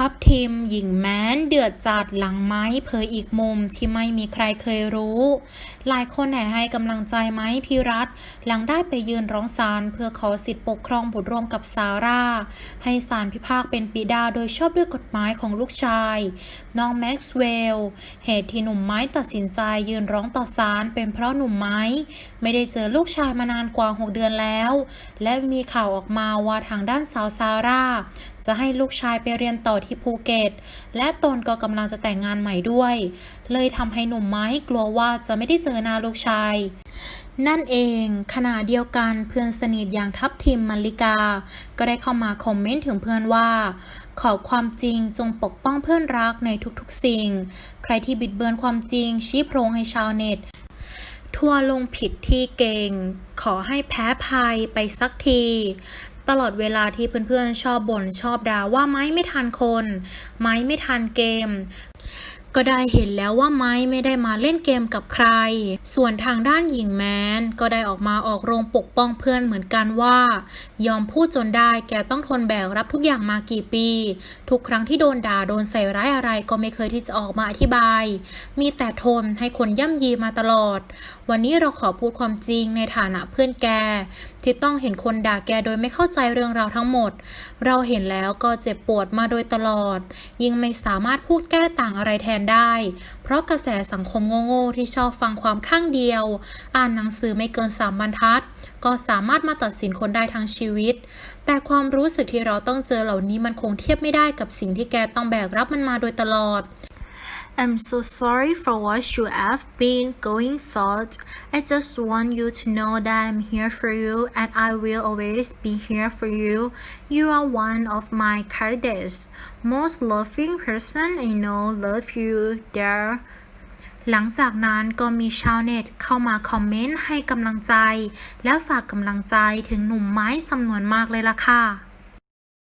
ทัพทีมหญิงแม้น เดือดจัดหลังไม้เผยอีกมุมที่ไม่มีใครเคยรู้ หลายคนแห่ให้กำลังใจไม้พิรัตหลังได้ไปยืนร้องศาลเพื่อขอสิทธิปกครองบุตรร่วมกับซาร่า ให้ศาลพิพากเป็นปิดาโดยชอบด้วยกฎหมายของลูกชาย น้องแม็กซ์เวลล์เหตุที่หนุ่มไม้ตัดสินใจยืนร้องต่อศาลเป็นเพราะหนุ่มไม้ไม่ได้เจอลูกชายมานานกว่า 6 เดือนแล้ว และมีข่าวออกมาว่าทางด้านสาวซาร่า จะให้ลูกชายไปเรียนต่อที่ภูเก็ต และตนก็กำลังจะแต่งงานใหม่ด้วย เลยทำให้หนุ่มไม้กลัวว่าจะไม่ได้เจอหน้าลูกชายนั่นเองขณะเดียวกันเพื่อนสนิทอย่างทัพทิมมัลลิกา ก็ได้เข้ามาคอมเมนต์ถึงเพื่อนว่า ขอความจริงจงปกป้องเพื่อนรักในทุกๆสิ่ง ใครที่บิดเบือนความจริงชี้โพรงให้ชาวเน็ต ทัวลงผิดที่เก่ง ขอให้แพ้ภัยไปสักที ตลอดเวลาที่เพื่อนๆชอบบ่นชอบด่าว่าไม้ไม่ทันคน ไม้ไม่ทันเกม ก็ได้เห็นแล้วว่าไม้ไม่ได้มาเล่นเกมกับใคร ส่วนทางด้านหญิงแมนก็ได้ออกมาออกโรงปกป้องเพื่อนเหมือนกันว่า ยอมพูดจนได้แกต้องทนแบกรับทุกอย่างมากี่ปี ทุกครั้งที่โดนด่าโดนใส่ร้ายอะไรก็ไม่เคยที่จะออกมาอธิบาย มีแต่ทนให้คนย่ำยีมาตลอด วันนี้เราขอพูดความจริงในฐานะเพื่อนแก ที่ต้องเห็นคนด่าแกโดยไม่เข้าใจเรื่องราวทั้งหมด เราเห็นแล้วก็เจ็บปวดมาโดยตลอด ยิ่งไม่สามารถพูดแก้ต่างอะไรแทนได้ เพราะกระแสสังคมโง่ๆที่ชอบฟังความข้างเดียว อ่านหนังสือไม่เกินสามบรรทัด ก็สามารถมาตัดสินคนได้ทั้งชีวิต แต่ความรู้สึกที่เราต้องเจอเหล่านี้มันคงเทียบไม่ได้กับสิ่งที่แกต้องแบกรับมันมาโดยตลอด I'm so sorry for what you have been going through. I just want you to know that I'm here for you and I will always be here for you. You are one of my kindest, most loving person I know. Love you, dear. หลังจากนั้นก็มีชาวเน็ตเข้ามาคอมเมนต์ให้กำลังใจ และฝากกำลังใจถึงหนุ่มไม้จำนวนมากเลยล่ะค่ะ